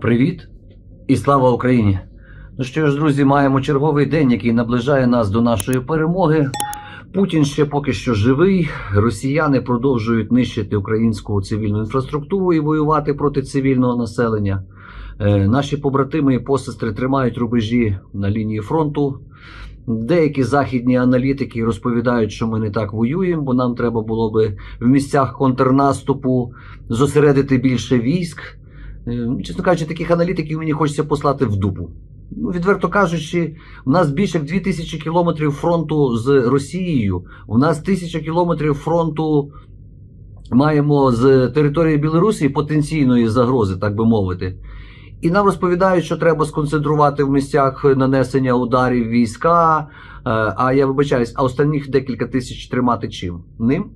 Привіт і слава Україні! Ну що ж, друзі, маємо черговий день, який наближає нас до нашої перемоги. Путін ще поки що живий. Росіяни продовжують нищити українську цивільну інфраструктуру і воювати проти цивільного населення. Е, Наші побратими і посестри тримають рубежі на лінії фронту. Деякі західні аналітики розповідають, що ми не так воюємо, бо нам треба було би в місцях контрнаступу зосередити більше військ. Е, Чесно кажучи, таких аналітиків мені хочеться послати в дупу. Ну, відверто кажучи, у нас більше як 2000 кілометрів фронту з Росією. У нас 1000 кілометрів фронту маємо з території Білорусі потенційної загрози, так би мовити. І нам розповідають, що треба сконцентрувати в місцях нанесення ударів війська. е, А я вибачаюсь, а останніх декілька тисяч тримати чим? Ним?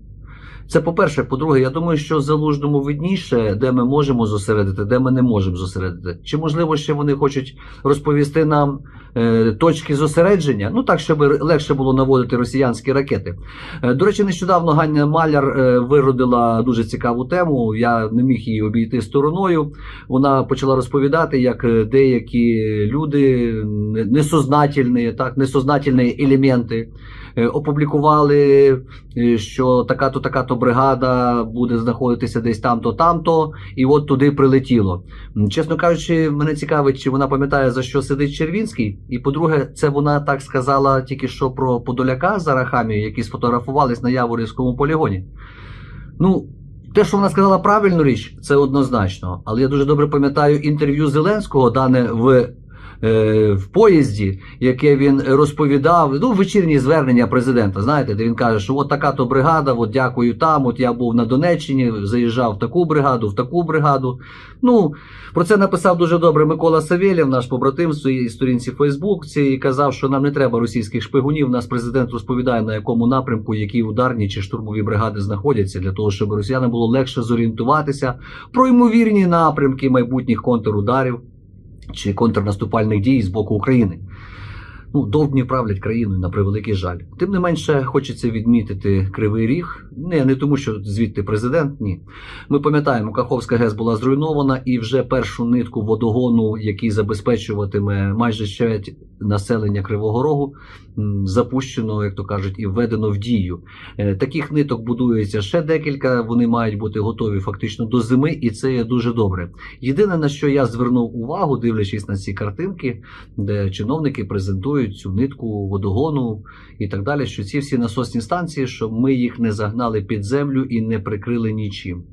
Це по-перше. По-друге, я думаю, що залужному видніше, де ми можемо зосередити, де ми не можемо зосередити. Чи можливо ще вони хочуть розповісти нам е, точки зосередження? Ну так, щоб легше було наводити росіянські ракети. Е, до речі, нещодавно Ганя Маляр е, виродила дуже цікаву тему. Я не міг її обійти стороною. Вона почала розповідати, як е, деякі люди несознательні, так, несознательні елементи. е, Опублікували е, що така-то така-то бригада буде знаходитися десь там-то, там-то, і от туди прилетіло. Чесно кажучи, мене цікавить, чи вона пам'ятає за що сидить Червінський. І по-друге, це вона так сказала тільки що про Подоляка з Арахамі, які сфотографувались на Яворівському полігоні. Ну. Те, що вона сказала правильну річ, це однозначно. Але я дуже добре пам'ятаю інтерв'ю Зеленського, дане в, в поїзді, яке він розповідав. Ну, вечірні звернення президента. Знаєте, де він каже, що от така то бригада, от дякую там. От я був на Донеччині, заїжджав в таку бригаду, в таку бригаду. Ну, про це написав дуже добре Микола Савєлєв, наш побратим в своїй сторінці в Фейсбуці, і казав, що нам не треба російських шпигунів. Нас президент розповідає, на якому напрямку які ударні чи штурмові бригади знаходяться, для того, щоб росіянам було легше зорієнтуватися про ймовірні напрямки майбутніх контрударів чи контрнаступальних дій з боку України. Ну, довгні правлять країною на превеликий жаль. Тим не менше, хочеться відмітити кривий ріг. Не, не тому, що звідти президент, ні. Ми пам'ятаємо, Каховська ГЕС була зруйнована, і вже першу нитку водогону, який забезпечуватиме майже щать населення Кривого Рогу, запущено, як то кажуть, і введено в дію. Е, Таких ниток будується ще декілька. Вони мають бути готові фактично до зими, і це є дуже добре. Єдине на що я звернув увагу, дивлячись на ці картинки, де чиновники презентують цю нитку водогону і так далі, що ці всі насосні станції, щоб ми їх не загнали під землю і не прикрили нічим.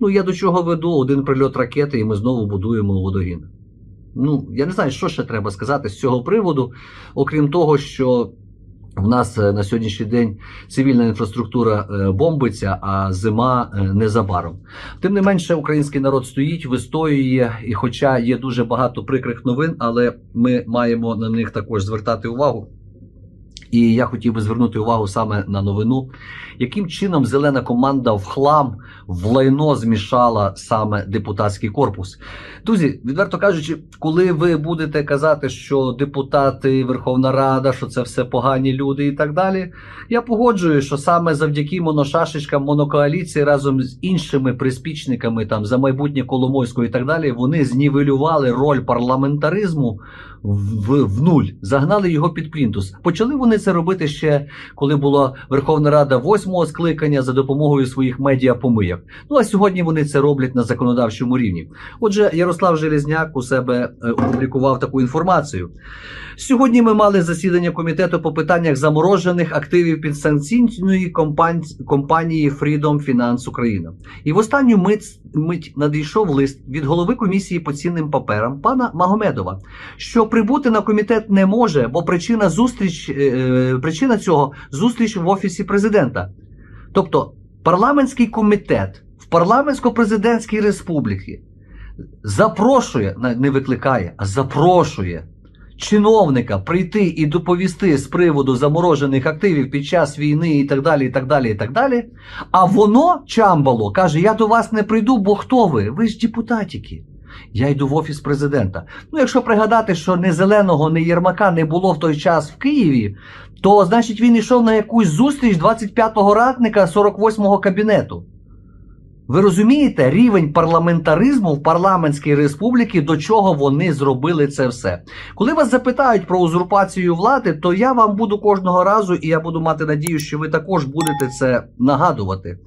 Ну я до чого веду один прильот ракети, і ми знову будуємо водогін. Ну, я не знаю, що ще треба сказати з цього приводу, окрім того, що в нас е, на сьогоднішній день цивільна інфраструктура е, бомбиться, а зима е, незабаром. Тим не менше, український народ стоїть, вистоює, і хоча є дуже багато прикрих новин, але ми маємо на них також звертати увагу. І я хотів би звернути увагу саме на новину, яким чином зелена команда в хлам в лайно змішала саме депутатський корпус. Друзі, відверто кажучи, коли ви будете казати, що депутати, Верховна Рада, що це все погані люди і так далі, я погоджую, що саме завдяки моношашечкам монокоаліції разом з іншими приспічниками там за майбутнє Коломойського і так далі, вони знівелювали роль парламентаризму в, в нуль, загнали його під плінтус. Почали вони це робити ще коли була Верховна Рада восьмого скликання за допомогою своїх медіапомийок. Ну а сьогодні вони це роблять на законодавчому рівні. Отже, Ярослав Железняк у себе е, опублікував таку інформацію. Сьогодні ми мали засідання комітету по питаннях заморожених активів підсанкційної компан- компанії Freedom Finance Україна. І в останню мить, мить надійшов лист від голови комісії по цінним паперам пана Магомедова, що прибути на комітет не може, бо причина зустріч, е, причина цього зустріч в офісі президента. Тобто парламентський комітет в парламентсько-президентській республіці запрошує, не викликає, а запрошує чиновника прийти і доповісти з приводу заморожених активів під час війни і так далі, і так далі, і так далі. А воно, Чамбало, каже: Я до вас не прийду, бо хто ви? Ви ж депутатики. Я йду в офіс президента. Ну, якщо пригадати, що ні зеленого, ні Єрмака не було в той час в Києві, то значить він йшов на якусь зустріч 25-го ратника 48-го кабінету. Ви розумієте рівень парламентаризму в парламентській республіці, до чого вони зробили це все? Коли вас запитають про узурпацію влади, то я вам буду кожного разу, і я буду мати надію, що ви також будете це нагадувати.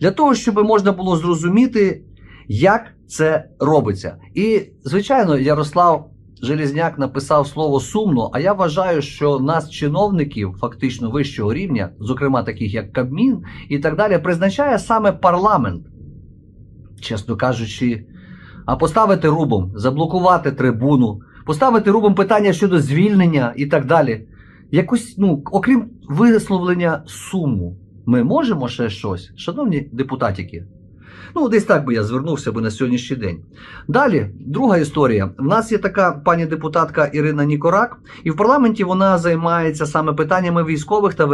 Для того, щоб можна було зрозуміти, як це робиться. І, звичайно, Ярослав Желізняк написав слово сумно, а я вважаю, що нас, чиновників, фактично вищого рівня, зокрема таких як Кабмін і так далі, призначає саме парламент чесно кажучи, а поставити рубом, заблокувати трибуну, поставити рубом питання щодо звільнення і так далі. Якось, ну, окрім висловлення суму, ми можемо ще щось, шановні депутатики. Ну, десь так би я звернувся би на сьогоднішній день. Далі, друга історія. В нас є така пані депутатка Ірина Нікорак, і в парламенті вона займається саме питаннями військових та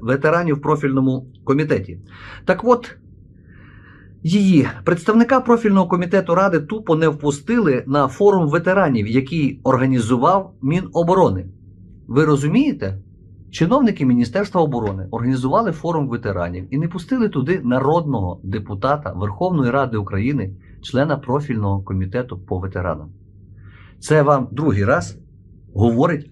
ветеранів в профільному комітеті. Так от, Її представника профільного комітету ради тупо не впустили на форум ветеранів, який організував Міноборони. Ви розумієте? Чиновники Міністерства оборони організували форум ветеранів і не пустили туди народного депутата Верховної Ради України, члена профільного комітету по ветеранам. Це вам другий раз говорить.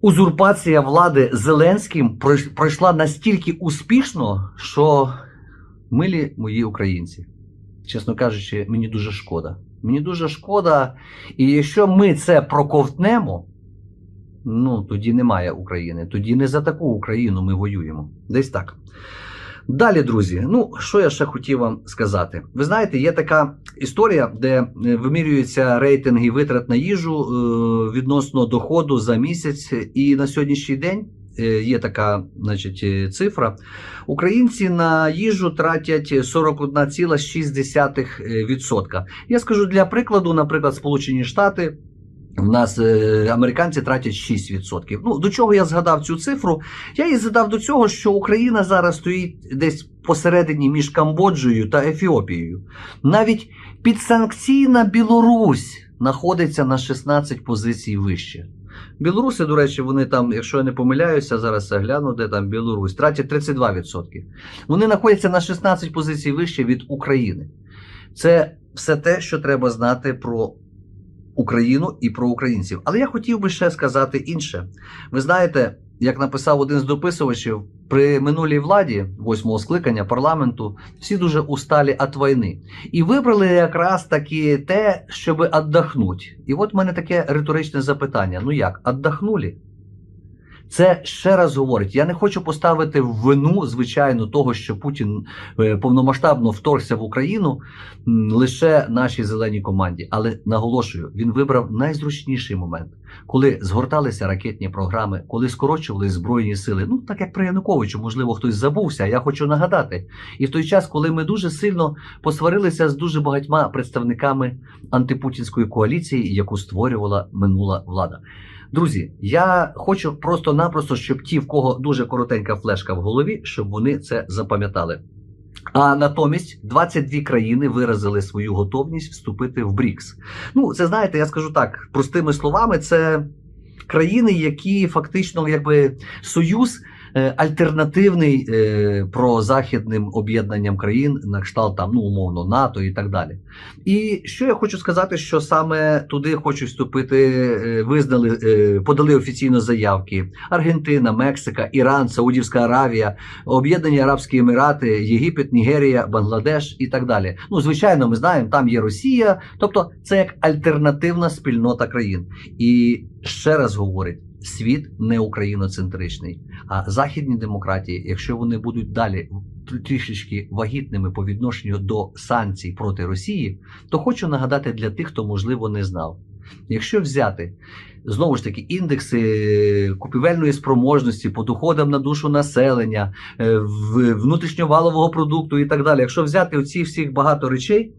Узурпація влади Зеленським пройш- пройшла настільки успішно, що Милі мої українці, чесно кажучи, мені дуже шкода. Мені дуже шкода, і якщо ми це проковтнемо, ну тоді немає України. Тоді не за таку Україну ми воюємо. Десь так. Далі, друзі, ну що я ще хотів вам сказати? Ви знаєте, є така історія, де е, вимірюються рейтинги витрат на їжу е, відносно доходу за місяць, і на сьогоднішній день е, є така, значить, цифра. Українці на їжу тратять 41,6%. Я скажу для прикладу, наприклад, Сполучені Штати. В нас е, американці тратять 6%. Ну, до чого я згадав цю цифру? Я її згадав до цього, що Україна зараз стоїть десь посередині між Камбоджею та Ефіопією. Навіть підсанкційна Білорусь знаходиться на 16 позицій вище. Білоруси, до речі, вони там, якщо я не помиляюся, зараз я гляну, де там Білорусь, тратять 32%. Вони знаходяться на 16 позицій вище від України. Це все те, що треба знати про Україну і про українців. Але я хотів би ще сказати інше. Ви знаєте, як написав один з дописувачів, при минулій владі, восьмого скликання парламенту, всі дуже усталі від війни. І вибрали якраз таки те, щоб віддохнути. І от в мене таке риторичне запитання: ну як, віддохнули? Це ще раз говорить: я не хочу поставити в вину, звичайно, того, що Путін е, повномасштабно вторгся в Україну лише нашій зеленій команді. Але наголошую, він вибрав найзручніший момент, коли згорталися ракетні програми, коли скорочували збройні сили. Ну так як при Януковичу, можливо, хтось забувся. Я хочу нагадати. І в той час, коли ми дуже сильно посварилися з дуже багатьма представниками антипутінської коаліції, яку створювала минула влада. Друзі, я хочу просто-напросто, щоб ті, в кого дуже коротенька флешка в голові, щоб вони це запам'ятали. А натомість 22 країни виразили свою готовність вступити в БРІКС. Ну, це знаєте, я скажу так, простими словами, це країни, які фактично якби союз. Е, Альтернативний е, прозахідним об'єднанням країн на кшталт там, ну умовно НАТО і так далі. І що я хочу сказати, що саме туди хочуть вступити, е, визнали, подали офіційно заявки: Аргентина, Мексика, Іран, Саудівська Аравія, Об'єднані Арабські Емірати, Єгипет, Нігерія, Бангладеш і так далі. Ну, звичайно, ми знаємо, там є Росія, тобто це як альтернативна спільнота країн. І ще раз говорить. Світ не україноцентричний, а західні демократії, якщо вони будуть далі трішечки вагітними по відношенню до санкцій проти Росії, то хочу нагадати для тих, хто можливо не знав. Якщо взяти знову ж таки індекси купівельної спроможності по доходам на душу населення, е, внутрішньовалового продукту і так далі, якщо взяти оці всіх багато речей,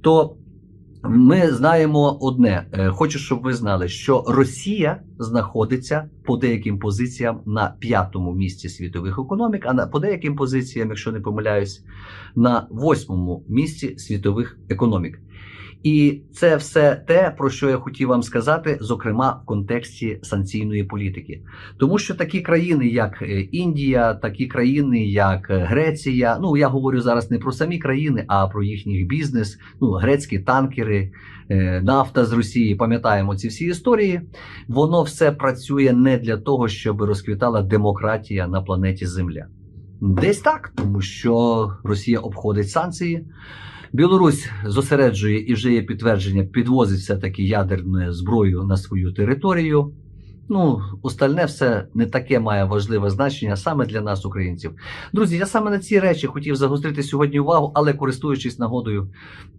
то ми знаємо одне. Е, Хочу, щоб ви знали, що Росія знаходиться по деяким позиціям на п'ятому місці світових економік, а на по деяким позиціям, якщо не помиляюсь, на восьмому місці світових економік. І це все те, про що я хотів вам сказати, зокрема в контексті санкційної політики. Тому що такі країни, як е, Індія, такі країни, як е, Греція, ну я говорю зараз не про самі країни, а про їхній бізнес, ну грецькі танкери, е, нафта з Росії. Пам'ятаємо ці всі історії. Воно все працює не для того, щоб розквітала демократія на планеті Земля. Десь так, тому що Росія обходить санкції. Білорусь зосереджує і вже є підтвердження, підвозить все-таки ядерну зброю на свою територію. Ну, остальне все не таке має важливе значення саме для нас, українців. Друзі, я саме на ці речі хотів загострити сьогодні увагу, але користуючись нагодою,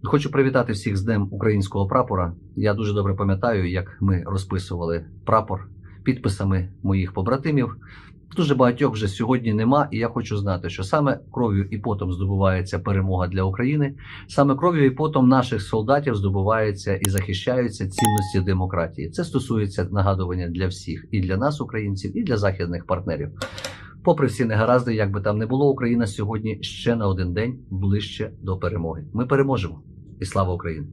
хочу привітати всіх з Днем українського прапора. Я дуже добре пам'ятаю, як ми розписували прапор підписами моїх побратимів. Дуже багатьох вже сьогодні нема, і я хочу знати, що саме кров'ю і потом здобувається перемога для України, саме кров'ю і потом наших солдатів здобувається і захищаються цінності демократії. Це стосується нагадування для всіх, і для нас, українців, і для західних партнерів. Попри всі негаразди, як би там не було, Україна сьогодні ще на один день ближче до перемоги. Ми переможемо, і слава Україні!